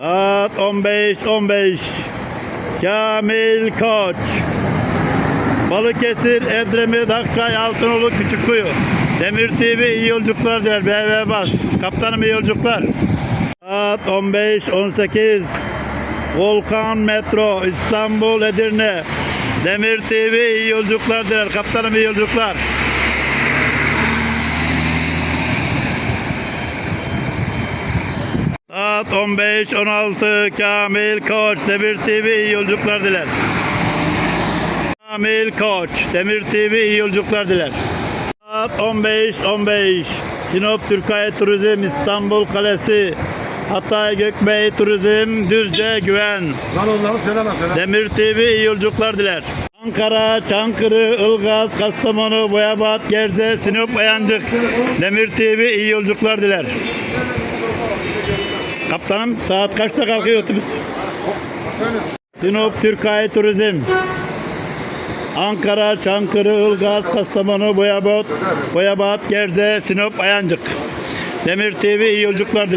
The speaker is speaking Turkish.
Saat 15.15 Kamil Koç Balıkesir, Edremit, Akçay, Altınoluk, Küçükkuyu Demir TV iyi yolculuklar diler. BB Bas. Kaptanım iyi yolculuklar. Saat 15.18 Volkan Metro İstanbul Edirne Demir TV iyi yolculuklar diler. Kaptanım iyi yolculuklar. Saat 15.16 Kamil Koç Demir TV iyi yolculuklar diler. Kamil Koç Demir TV iyi yolculuklar diler. Saat 15.15 Sinop Türkay Turizm İstanbul Kalesi Hatay Gökbey Turizm Düzce Güven Lan onları söyleme söyle. Demir TV iyi yolculuklar diler. Ankara, Çankırı, Ilgaz, Kastamonu, Boyabat, Gerze, Sinop, Ayancık. Demir TV iyi yolculuklar diler. Kaptanım saat kaçta kalkıyor otobüs? Sinop Türkay Turizm. Ankara, Çankırı, Ilgaz, Kastamonu, Boyabat, Boyabat, Gerze, Sinop, Ayancık. Demir TV iyi yolculuklar.